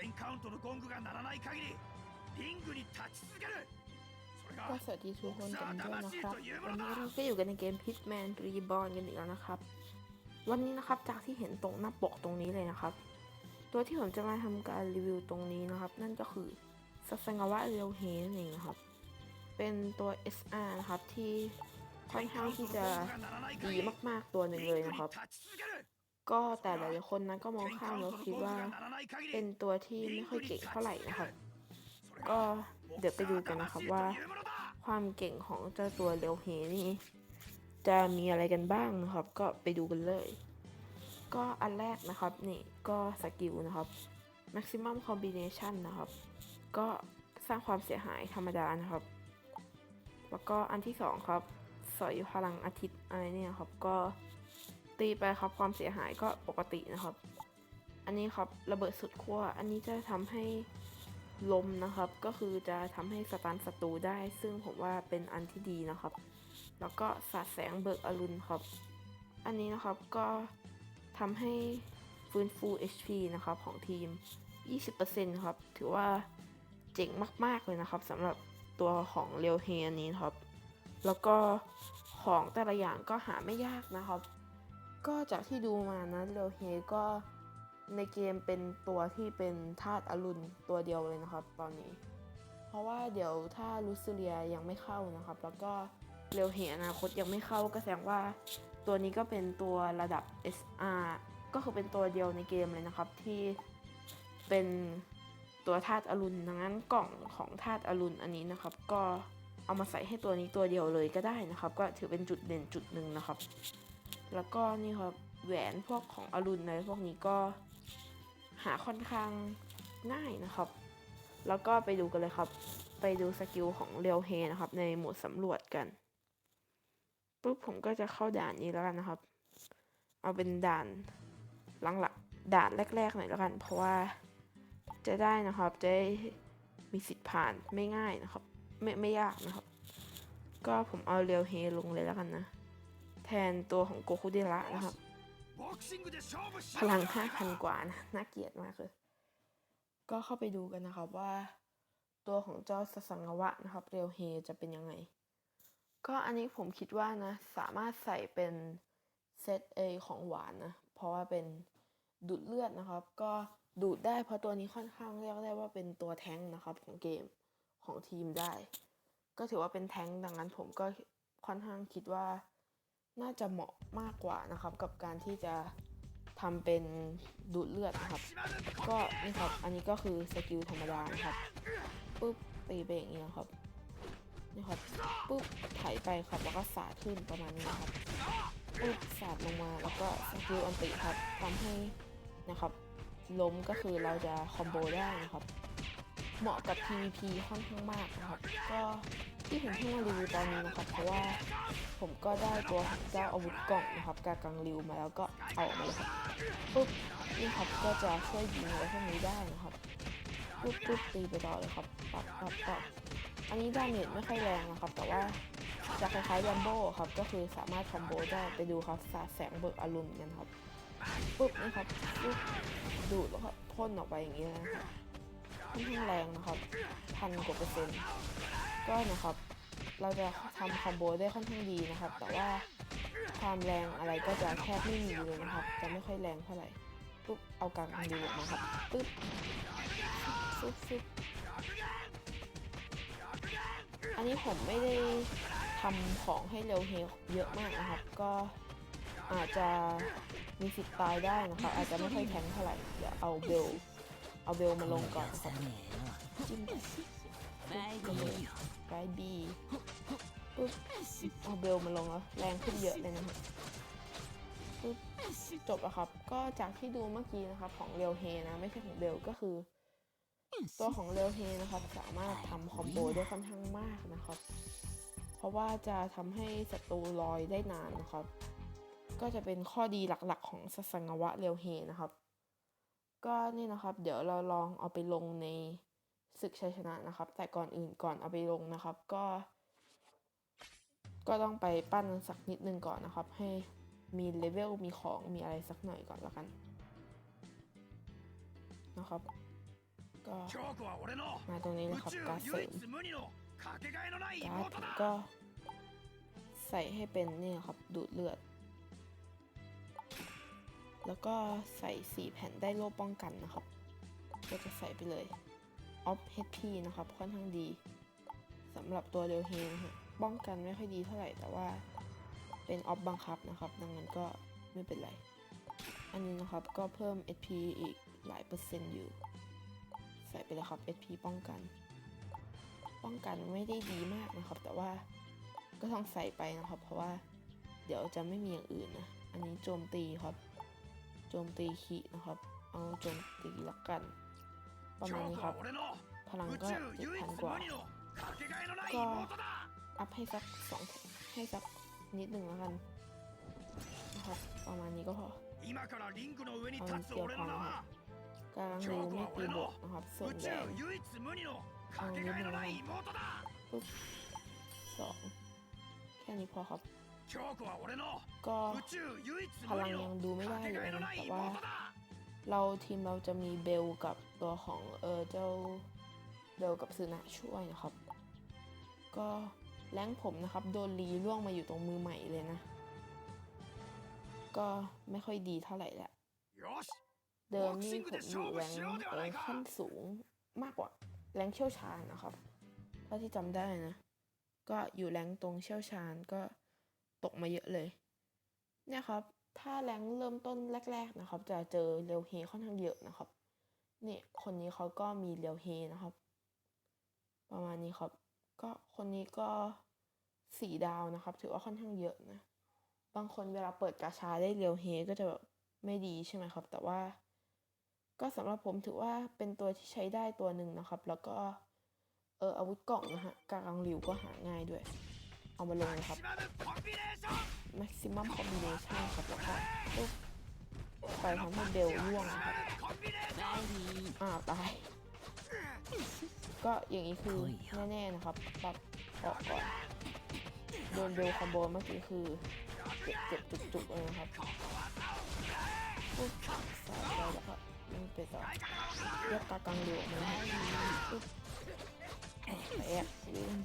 10カウントのゴングが鳴らない限りリングに立ち続けるそれ ก็ が สวัสดีทุกคน ボクサ กัน ー ด้วยนะ 魂 ครับ というも วัน の นี้ だ เราก็อยู่กันในเกม Hitman Reborn กันอีกแล้วนะครับ วันนี้นะครับจากที่เห็นตรงหน้าปกตรงนี้เลยนะครับ ตัวที่ผมจะมาทำการรีวิวตรงนี้นะครับ นั่นก็คือสัสงาวะเรียวเฮนั่นเองนะครับ เป็นตัว SR นะครับที่ค่อนข้างที่จะดีมากๆตัวหนึ่งเลยนะครับ ก็แต่หลายๆคนนั้นก็มองข้ามแล้วคิดว่าเป็นตัวที่ไม่ค่อยเก่งเท่าไหร่นะครับ ก็เดี๋ยวไปดูกันนะครับว่า ความเก่งของเจ้าตัวเรียวเฮนี่ จะมีอะไรกันบ้างนะครับ ก็ไปดูกันเลย ก็อันแรกนะครับนี่ก็สกิลนะครับ maximum combination นะครับ ก็สร้างความเสียหายธรรมดานะครับ แล้วก็อันที่สองครับ สอยพลังอาทิตย์อะไรเนี่ยครับก็ ตีไปครับความเสียหายก็ปกตินะครับ อันนี้ครับระเบิดสุดขั้วอันนี้จะทำให้ลมนะครับ ก็คือจะทำให้สตันศัตรูได้ ซึ่งผมว่าเป็นอันที่ดีนะครับ แล้วก็สาดแสงเบิกอรุณครับ อันนี้นะครับก็ทำให้ฟื้นฟู HP นะครับของทีม 20%ครับ ถือว่าเจ๋งมาก ๆ เลยนะครับสำหรับตัวของเรียวเฮอันนี้ครับ แล้วก็ของแต่ละอย่างก็หาไม่ยากนะครับ ก็จากที่ดูมานะเรียวเฮก็ในเกมเป็นตัวที่เป็นธาตุอรุณตัวเดียวเลยนะครับ ตอนนี้ เพราะว่าเดี๋ยวถ้าลูซิเลียยังไม่เข้านะครับ แล้วก็เร็วเหอนาคตยังไม่เข้าก็แสดงว่าตัวนี้ก็เป็นตัวระดับ SR ก็คือเป็นตัวเดียวในเกมเลยนะครับ ที่เป็นตัวธาตุอรุณดังนั้นกล่องของธาตุอรุณอันนี้นะครับ ก็เอามาใส่ให้ตัวนี้ตัวเดียวเลยก็ได้นะครับ ก็ถือเป็นจุดเด่นจุดหนึ่งนะครับ แล้วก็นี่ครับแหวนพวกของอรุณอะไรพวกนี้ก็หาค่อนข้างง่ายนะครับ แล้วก็ไปดูกันเลยครับ ไปดูสกิลของเรียวเฮนะครับ ในหมวดสำรวจกันปุ๊บผมก็จะเข้าด่านนี้แล้วกันนะครับ เอาเป็นด่านหลังหลักด่านแรกๆหน่อยแล้วกัน เพราะว่าจะได้นะครับจะได้มีสิทธิ์ผ่านไม่ง่ายนะครับ ไม่ไม่ยากนะครับ ก็ผมเอาเรียวเฮลงเลยแล้วกันนะ แทนตัวของโกคุเดระนะครับ พลัง 5,000 กว่านะ น่าเกลียดมากเลย ก็เข้าไปดูกันนะครับว่า ตัวของเจ้าสังวะนะครับ เรียวเฮจะเป็นยังไง ก็อันนี้ผมคิดว่านะ สามารถใส่เป็นเซตเอของหวานนะ เพราะว่าเป็นดูดเลือดนะครับ ก็ดูดได้เพราะตัวนี้ค่อนข้างเรียกได้ว่าเป็นตัวแท้งนะครับของเกมของทีมได้ ก็ถือว่าเป็นแท้งดังนั้นผมก็ค่อนข้างคิดว่า น่าจะเหมาะมากกว่านะครับ กับการที่จะทำเป็นดูดเลือดนะครับ ก็นี่ครับ อันนี้ก็คือสกิลธรรมดานะครับปุ๊บตีไปอย่างนี้นะครับนี่ครับปุ๊บไถไปครับแล้วก็สาดขึ้นประมาณนี้นครับปุ๊บสาดลงมาแล้วก็สกิลอันติครับทำให้นะครับล้มก็คือเราจะคอมโบได้นะครับ เหมาะกับ PVP ค่อนข้างมากนะครับ ก็ ที่ผมเพิ่งมารีวิวตอนนี้นะครับ เพราะว่าผมก็ได้ตัวเจ้าอาวุธกล่องนะครับกากังริวมาแล้วก็เอาออกมาเลยครับปุ๊บนี่ครับก็จะช่วยยิงอะไรพวกนี้ได้นะครับปุ๊บปุ๊บตีไปต่อเลยครับปัดปัดปัดอันนี้ดาเมจไม่ค่อยแรงนะครับ แต่ว่าจะคล้ายๆยัมโบ้ครับ ก็คือสามารถคอมโบได้ไปดูครับสาแสงเบิกอารุณกันครับปุ๊บนี่ครับปุ๊บดูดแล้วครับพ่นออกไปอย่างนี้ยนะครับค่อนข้างแรงนะครับพันกว่าเปอร์เซ็นต์ ก็นะครับ เราจะทำคอมโบได้ค่อนข้างดีนะครับ แต่ว่าความแรงอะไรก็จะแทบไม่มีเลยนะครับ จะไม่ค่อยแรงเท่าไหร่ปุ๊บเอากลางอันดีออกมาครับปุ๊บปุ๊บปุ๊บอันนี้ผมไม่ได้ทำของให้เร็วเฮเยอะมากนะครับ ก็อาจจะมีสิทธิ์ตายได้นะครับอาจจะไม่ค่อยแทงเท่าไหร่ เดี๋ยวเอาเบล เอาเบลมาลงก่อนครับจิ้ม ก็เลยไรบีปุ๊บเอาเบลมาลงแล้วแรงขึ้นเยอะเลยนะครับปุ๊บจบแล้วครับ ก็จากที่ดูเมื่อกี้นะครับของเรลเฮนะ ไม่ใช่ของเบลก็คือ ตัวของเรลเฮนะครับ สามารถทำคอมโบได้ค่อนข้างมากนะครับ เพราะว่าจะทำให้ศัตรูลอยได้นานนะครับ ก็จะเป็นข้อดีหลักๆ ของสังวะเรลเฮนะครับ ก็นี่นะครับ เดี๋ยวเราลองเอาไปลงใน ศึกชัยชนะนะครับ แต่ก่อนอื่นก่อนเอาไปลงนะครับ ก็ ก็ต้องไปปั้นสักนิดนึงก่อนนะครับ ให้มีเลเวลมีของมีอะไรสักหน่อยก่อนละกัน นะครับก็มาตรงนี้นะครับการเสริมการก็ใส่ให้เป็นนี่ครับดูดเลือด แล้วก็ใส่ 4 แผ่นได้โล่ป้องกันนะครับ ก็จะใส่ไปเลย ออฟ HP นะครับค่อนข้างดีสำหรับตัวเรยวเฮนป้องกันไม่ค่อยดีเท่าไหร่แต่ว่าเป็นออฟบังคับนะครับ ดังนั้นก็ไม่เป็นไร อันนี้นะครับก็เพิ่ม HP อีกหลายเปอร์เซ็นต์อยู่ ใส่ไปเลยครับ HP ป้องกัน ป้องกันไม่ได้ดีมากนะครับ แต่ว่าก็ต้องใส่ไปนะครับ เพราะว่าเดี๋ยวจะไม่มีอย่างอื่นนะ อันนี้โจมตีครับ โจมตีขีนะครับ เอาโจมตีละกัน ประมาณนี้ครับ พลังก็เจ็ดพันกว่า ก็อัพให้สักสองให้สักนิดหนึ่งแล้วกันนะครับประมาณนี้ก็พอเอาเดียวพอนะครับกลางดูไม่ตีบวกนะครับส่วนใหญ่เอาเงิหนึ่งนะครับปุ๊บสองแค่นี้พอครับก็พลังยังดูไม่ได้เลยนะแต่ว่า เราทีมเราจะมีเบลกับตัวของเออเจ้าเบลกับซึนะช่วยนะครับ ก็แรงค์ผมนะครับ โดนรีล่วงมาอยู่ตรงมือใหม่เลยนะ ก็ไม่ค่อยดีเท่าไหร่แหละよしเดิมนี่ผมอยู่แรงค์เออขั้นสูงมากกว่าแรงค์เชี่ยวชาญนะครับเท่าที่จำได้นะ ก็อยู่แรงค์ตรงเชี่ยวชาญก็ตกมาเยอะเลย เนี่ยครับ ถ้าแรงเริ่มต้นแรก ๆนะครับ จะเจอเรียวเฮค่อนข้างเยอะนะครับเนี่ยคนนี้เขาก็มีเรียวเฮนะครับ ประมาณนี้ครับ ก็คนนี้ก็สี่ดาวนะครับ ถือว่าค่อนข้างเยอะนะ บางคนเวลาเปิดกาชาได้เรียวเฮก็จะแบบไม่ดีใช่ไหมครับ แต่ว่า ก็สำหรับผมถือว่าเป็นตัวที่ใช้ได้ตัวหนึ่งนะครับ แล้วก็เอออาวุธกล่องนะฮะกากังริวก็หาง่ายด้วย เอามาลงนะครับ maximum combination ครับแล้วก็ไปทำให้เบลร่วงนะครับอ่าตาย ก็อย่างนี้คือแน่ๆนะครับแบบเกก่อนโดนเบลคอมโบเมื่อกี้คือเจ็บจุกๆเลยครับปุ๊บสาดไปแล้วก็มันไปต่อเรียกตากังเดียวมันปุ๊บแอบลืม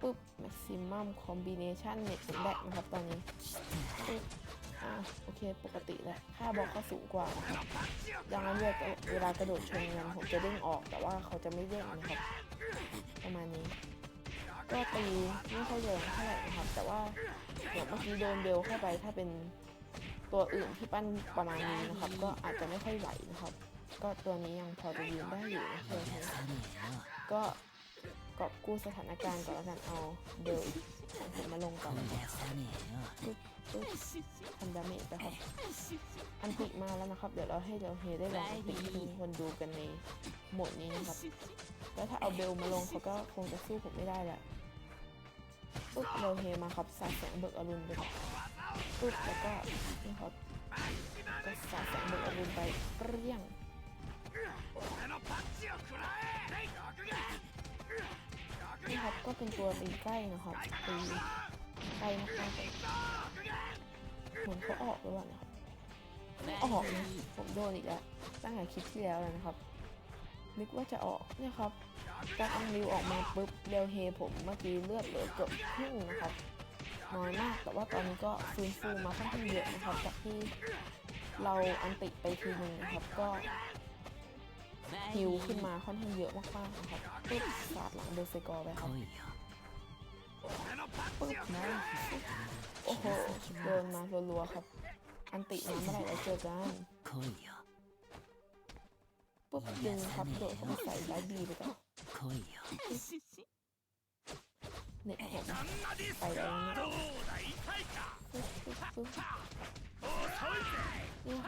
ปุ๊บ maximum combination next back นะครับตอนนี้ปุ๊บอะโอเคปกติแหละค่าบล็อกก็สูงกว่าดังนั้นเวลากระโดดชนเงินผมจะเด้งออกแต่ว่าเขาจะไม่เด้งนะครับ ประมาณนี้ ก็ตีไม่ค่อยแรงเท่าไหร่นะครับ แต่ว่าเมื่อกี้โดนเบลเข้าไปถ้าเป็นตัวอื่นที่ปั้นประมาณนี้นะครับ ก็อาจจะไม่ค่อยไหวนะครับ ก็ตัวนี้ยังพอจะยืนได้อยู่นะครับก็ กอบกู้สถานการณ์ก่อนแล้วกันเอาเดี๋ยมาลงก่อนทำดาเมจไปครับ อันติมาแล้วนะครับ เดี๋ยวเราให้เดลเฮได้ลองอันติให้คนดูกันในโหมดนี้นะครับ แล้วถ้าเอาเบลมาลงเขาก็คงจะสู้ผมไม่ได้แหละปุ๊บเดลเฮมาครับสาแสงเบิกอรุณไปปุ๊บแล้วก็นี่ครับก็สาแสงเบิกอรุณไปเปรี้ยง นี่ครับก็เป็นตัวตีใกล้นะครับตีใกล้มากๆเลยเหมือนเขาออกหรือเปล่านะครับไม่ออกนะผมโดนอีกแล้วตั้งแต่คลิปที่แล้วแล้วนะครับ นึกว่าจะออกเนี่ยครับการอังริวออกมาปุ๊บเรวเฮผมเมื่อกี้เลือดเหลือเกือบครึ่งนะครับน้อยมากแต่ว่าตอนนี้ก็ฟื้นฟูมาค่อนข้างเยอะนะครับจากที่เราอันติไปทีนึงนะครับก็ ฮิวขึ้นมาค่อนข้างเยอะมากๆนะครับปึ๊บสาดหลังเดลร์เซกอร์ไปครับปึ๊บนะโอ้โหเดินมาลัวๆครับ อันติมาเมื่อไหร่เราเจอกันปึ๊บดึงครับโดดเข้าไาใส่ไลบีไปก่อนเน็ตผมไปเล้วนะปึ๊บปึ๊บปึ๊บ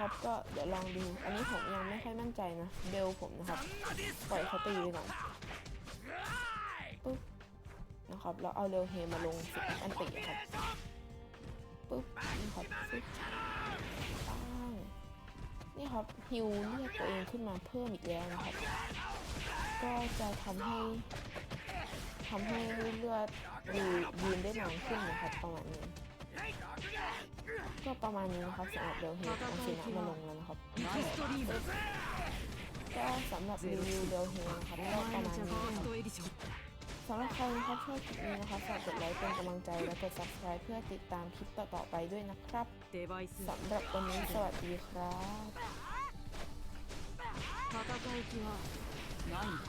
ครับ ก็เดี๋ยวลองดู อันนี้ผมยังไม่ค่อยมั่นใจนะ เบลผมนะครับ ปล่อยเขาตีไปก่อนปุ๊บนะครับแล้วเอาเร็วเฮมาลงสิบอันติครับปุ๊บนี่ครับปุ๊บปังนี่ครับฮิวเลือดตัวเองขึ้นมาเพิ่มอีกแล้วนะครับ ก็จะทำให้ทำให้เลือดยืนได้นานขึ้นนะครับประมาณนี้ ก็ประมาณนี้นะครับสำหรับเดลเฮดอาชินะมาลงแล้วนะครับก็สำหรับรีวิวเดลเฮดนะครับก็ประมาณนี้สำหรับใครนะครับชอบคลิปนี้นะครับฝากกดไลค์เป็นกำลังใจและกด subscribe เพื่อติดตามคลิปต่อๆไปด้วยนะครับสำหรับวันนี้สวัสดีครับ戦う気はな